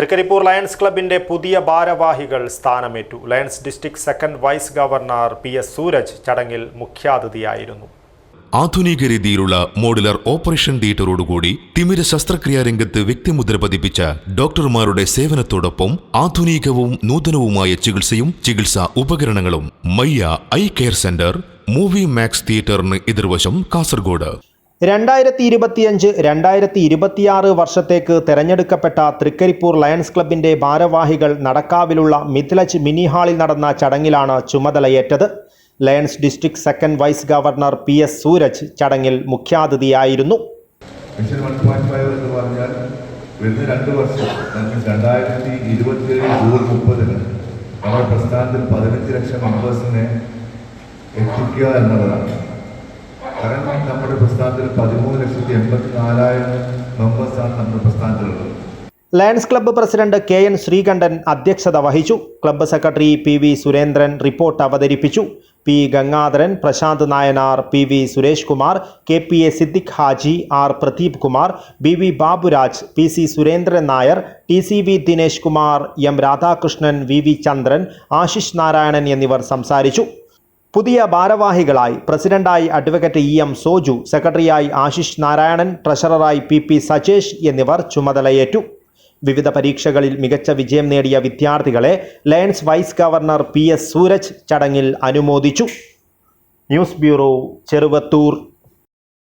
Trikaripur lions ക്ലബിന്റെ പുതിയ ഭാരവാഹികൾ സ്ഥാനമേറ്റു. Lions district second vice governor P S Suraj ചടങ്ങിൽ മുഖ്യാതിഥിയായിരുന്നു. ആധുനിക രീതിയിലുള്ള മോഡുലർ ഓപ്പറേഷൻ തിയേറ്ററോടുകൂടി തിമിര ശസ്ത്രക്രിയാ രംഗത്ത് വ്യക്തിമുദ്ര പതിപ്പിച്ച ഡോക്ടർമാരുടെ സേവനത്തോടൊപ്പം ആധുനികവും നൂതനവുമായ ചികിത്സയും ചികിത്സാ ഉപകരണങ്ങളും Mayya eye care centre movie max തിയേറ്ററിന് എതിർവശം കാസർഗോഡ്. രണ്ടായിരത്തി ഇരുപത്തിയഞ്ച് രണ്ടായിരത്തി ഇരുപത്തിയാറ് വർഷത്തേക്ക് തെരഞ്ഞെടുക്കപ്പെട്ട തൃക്കരിപ്പൂർ ലയൺസ് ക്ലബിന്റെ ഭാരവാഹികൾ നടക്കാവിലുള്ള മിഥിലജ് മിനി ഹാളിൽ നടന്ന ചടങ്ങിലാണ് ചുമതലയേറ്റത്. Lions district second vice governor P S Suraj ചടങ്ങിൽ മുഖ്യാതിഥിയായിരുന്നു. എത്തിക്കുക എന്നുള്ളതാണ് പതിമൂന്ന് ലക്ഷത്തി എൺപത്തി പ്രസ്ഥാനത്തിലുള്ളത്. Lions club president K N Sreekantan അധ്യക്ഷത വഹിച്ചു. Club secretary P V Surendran report അവതരിപ്പിച്ചു. P Gangadharan Prashanth Nayanar P V Suresh Kumar K P A Siddique Haji R Pradeep Kumar B V Baburaj P C Surendran Nair T C V Dinesh Kumar M Radhakrishnan V V Chandran Ashish Narayanan എന്നിവർ സംസാരിച്ചു. പുതിയ ഭാരവാഹികളായി പ്രസിഡന്റായി advocate E M Soju സെക്രട്ടറിയായി ആശിഷ് നാരായണൻ ട്രഷററായി P P Sajesh എന്നിവർ ചുമതലയേറ്റു. വിവിധ പരീക്ഷകളിൽ മികച്ച വിജയം നേടിയ വിദ്യാർത്ഥികളെ Lions vice governor P S Suraj ചടങ്ങിൽ അനുമോദിച്ചു. News bureau Cheruvathur.